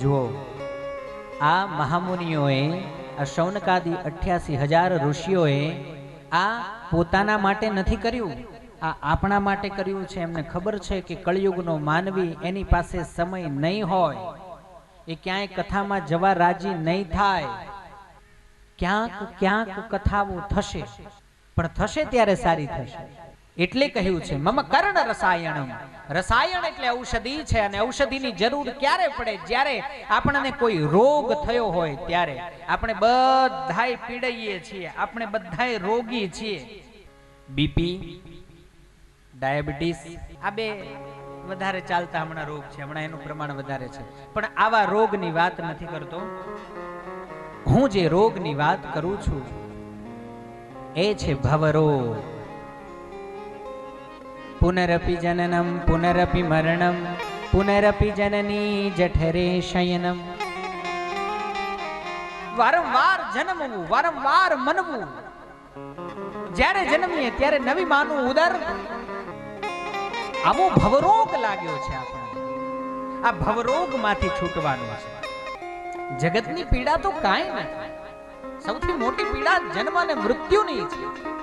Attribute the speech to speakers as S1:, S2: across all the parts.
S1: જુઓ, આ મહામુનિઓએ, આ શૌનકાદી અઠ્યાસી હજાર ઋષિઓએ આ પોતાના માટે નથી કર્યું, આ આપણા માટે કર્યું છે. એમને ખબર છે કે કળિયુગનો માનવી એની પાસે સમય નહીં હોય. એ ક્યાંય કથામાં જવા રાજી નહીં થાય. ક્યાંક ક્યાંક કથાઓ થશે, પણ થશે ત્યારે સારી થશે. એટલે કહ્યું છે, મમ કર્ણ રસાયણમ. રસાયણ એટલે ઔષધિ છે અને ઔષધિની જરૂર ક્યારે પડે? જ્યારે આપણને કોઈ રોગ થયો હોય ત્યારે. આપણે બધાય પીડાઈએ છીએ, આપણે બધાય રોગી છીએ. બીપી ડાયાબિટીસ, આ બે વધારે ચાલતા હમણાં રોગ છે, હમણાં એનું પ્રમાણ વધારે છે. પણ આવા રોગની વાત નથી કરતો. હું જે રોગની વાત કરું છું, એ છે ભવરોગ પુનરપી જનનમ પુનરપી મરણમ પુનરપી જનની જઠરે શયનમ વારંવાર જન્મવું વારંવાર મનવું જ્યારે જન્મીએ ત્યારે નવી માનું ઉદર આવો ભવરોગ લાગ્યો છે આપણે આ ભવરોગમાંથી છૂટવાનું છે જગતની પીડા તો કાંઈ નથી સૌથી મોટી પીડા જન્મ અને મૃત્યુની છે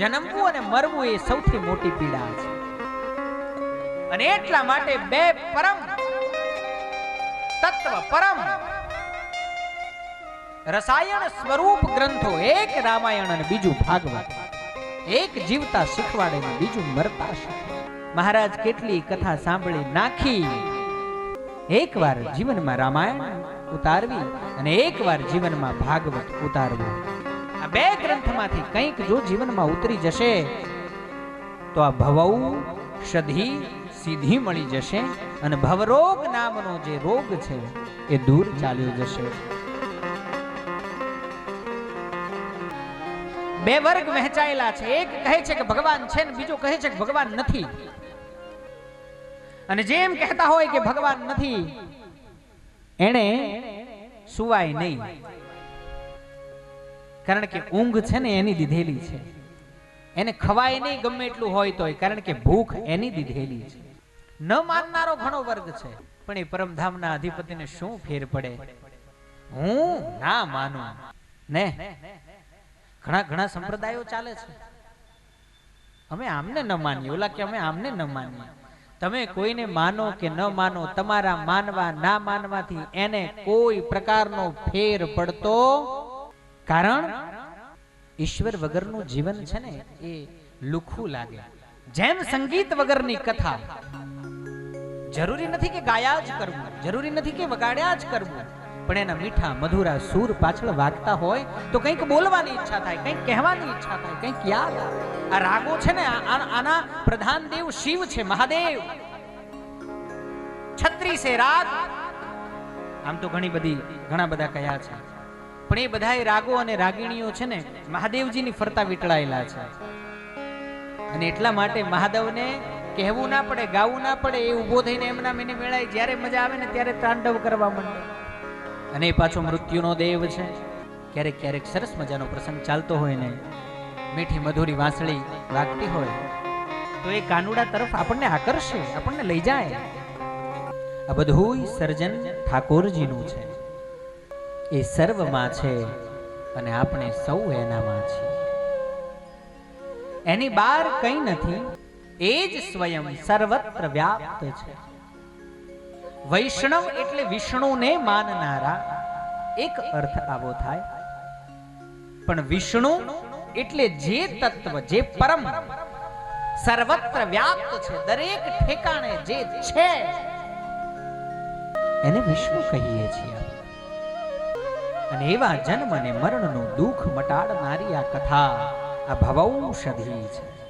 S1: જન્મવું અને મરવું એ સૌથી મોટી પીડા છે. અને એટલા માટે બે પરમ તત્વ, પરમ રસાયણ સ્વરૂપ ગ્રંથો, એક રામાયણ અને બીજું ભાગવત. એક જીવતા શીખવાડે ને બીજું મરતા મહારાજ કેટલી કથા સાંભળી નાખી. એકવાર જીવનમાં રામાયણ ઉતારવી અને એકવાર જીવનમાં ભાગવત ઉતારવું. આ બે ગ્રંથમાંથી કંઈક જો જીવનમાં ઉતરી જશે, તો આ ભવઉ ષધી સીધી મળી જશે અને ભવરોગ નામનો જે રોગ છે એ દૂર ચાલ્યો જશે. બે વર્ગ વહેંચાયેલા છે. એક કહે છે કે ભગવાન છે ને બીજો કહે છે કે ભગવાન નથી. અને જેમ કહેતા હોય કે ભગવાન નથી એને સુવાય નહીં. કારણ કે ઊંઘ છે ને એની દીધેલી છે. એને ખવાય નહીં ગમે એટલું હોય તોય, કારણ કે ભૂખ એની દીધેલી છે. ન માનનારો ઘણો વર્ગ છે, પણ એ પરમધામના અધિપતિને શું ફેર પડે? હું ના માનું. ને? ઘણા ઘણા સંપ્રદાયો ચાલે છે. અમે આમને ન માનીએ, ઓલા કે અમે આમને ન માનીએ. તમે કોઈને માનો કે ન માનો, તમારા માનવા, ના માનવાથી એને કોઈ પ્રકારનો ફેર પડતો કારણ ઈશ્વર વગરનું જીવન છે ને એ લુખું લાગે. જેમ સંગીત વગરની કથા, જરૂરી નથી કે ગાયા જ કરવું, જરૂરી નથી કે વગાડ્યા જ કરવું, પણ એના મીઠા, મધુરા સૂર પાછળ વાગતા હોય તો કંઈક બોલવાની ઈચ્છા થાય, કંઈક કહેવાની ઈચ્છા થાય, કંઈક યાદ આ રાગો છે ને આના પ્રધાન દેવ શિવ છે, મહાદેવ. છત્રીસે રાગ. આમ તો ઘણી બધી ઘણા બધા કયા છે. પણ એ બધા રાગો અને રાગીણીઓ છે ને મહાદેવજીની ફરતા વીટળાયેલા છે. અને એટલા માટે મહાદેવને કહેવું ના પડે, ગાવું ના પડે, એ ઊભો થઈને એમના મેને મેળાય જ્યારે મજા આવે ને ત્યારે તાંડવ કરવા માંડે. અને એ પાછો મૃત્યુનો દેવ છે. ક્યારેક ક્યારેક સરસ મજાનો પ્રસંગ ચાલતો હોય ને, મીઠી મધુરી વાંસળી વાગતી હોય, તો એ કાનુડા તરફ આપણને આકર્ષે, આપણને લઈ જાય. આ બધું સર્જન ઠાકોરજીનું છે. એ સર્વમાં છે અને આપણે સૌ એનામાં છીએ. એની બહાર કંઈ નથી, એ જ સ્વયં સર્વત્ર વ્યાપ્ત છે. વૈષ્ણવ એટલે વિષ્ણુને માનનારા, એક અર્થ આવો થાય. પણ વિષ્ણુ એટલે જે તત્વ, જે પરમ, સર્વત્ર વ્યાપ્ત છે, દરેક ઠેકાણે જે છે. એને વિષ્ણુ કહીએ છીએ અને એવા જન્મ અને મરણનું દુઃખ મટાડનારી આ કથા આ ભવૌષધિ છે.